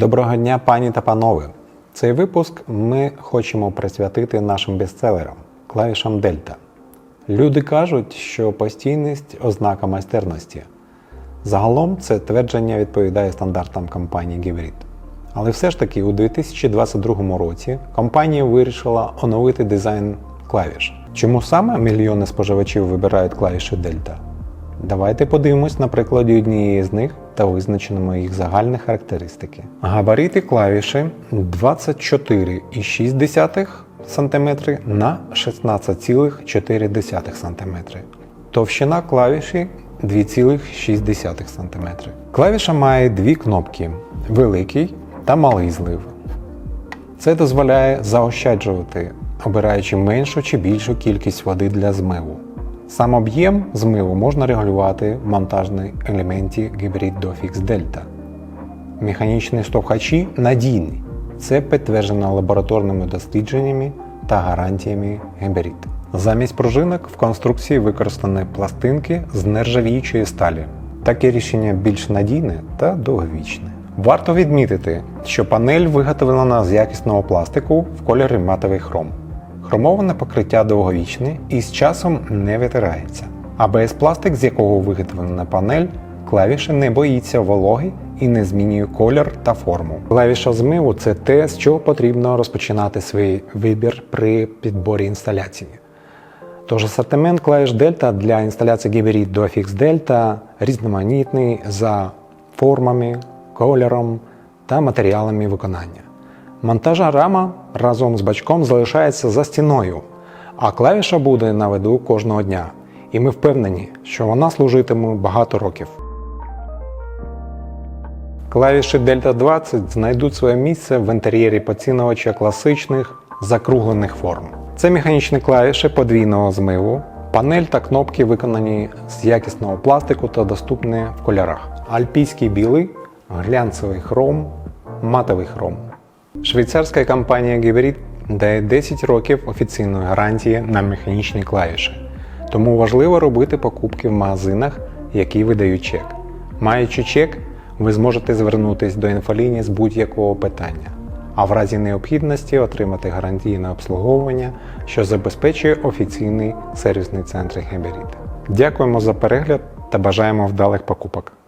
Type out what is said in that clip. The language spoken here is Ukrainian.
Доброго дня, пані та панове! Цей випуск ми хочемо присвятити нашим бестселерам клавішам Дельта. Люди кажуть, що постійність ознака майстерності. Загалом це твердження відповідає стандартам компанії Гібрид. Але все ж таки у 2022 році компанія вирішила оновити дизайн клавіш. Чому саме мільйони споживачів вибирають клавіші Дельта? Давайте подивимось на прикладі однієї з них та визначимо їх загальні характеристики. Габарити клавіші 24,6 см на 16,4 см. Товщина клавіші 2,6 см. Клавіша має дві кнопки великий та малий злив. Це дозволяє заощаджувати, обираючи меншу чи більшу кількість води для змиву. Сам об'єм змиву можна регулювати в монтажній елементі Hybrid Dofix Delta. Механічні штовхачі надійні. Це підтверджено лабораторними дослідженнями та гарантіями Hybrid. Замість пружинок в конструкції використані пластинки з нержавіючої сталі. Таке рішення більш надійне та довговічне. Варто відмітити, що панель виготовлена з якісного пластику в кольорі матовий хром. Хромоване покриття довговічне і з часом не витирається. АБС пластик, з якого виготовлена панель, клавіша не боїться вологи і не змінює колір та форму. Клавіша змиву це те, з чого потрібно розпочинати свій вибір при підборі інсталяції. Тож асортимент клавіш Delta для інсталяції Hybrid до Fix Delta різноманітний за формами, кольором та матеріалами виконання. Монтажна рама разом з бачком залишається за стіною, а клавіша буде на виду кожного дня. І ми впевнені, що вона служитиме багато років. Клавіші Delta 20 знайдуть своє місце в інтер'єрі поцінувача класичних закруглених форм. Це механічні клавіші подвійного змиву, панель та кнопки виконані з якісного пластику та доступні в кольорах: альпійський білий, глянцевий хром, матовий хром. Швейцарська компанія Gibrid дає 10 років офіційної гарантії на механічні клавіші, тому важливо робити покупки в магазинах, які видають чек. Маючи чек, ви зможете звернутися до інфолінії з будь-якого питання, а в разі необхідності отримати гарантійне обслуговування, що забезпечує офіційний сервісний центр Гібрид. Дякуємо за перегляд та бажаємо вдалих покупок.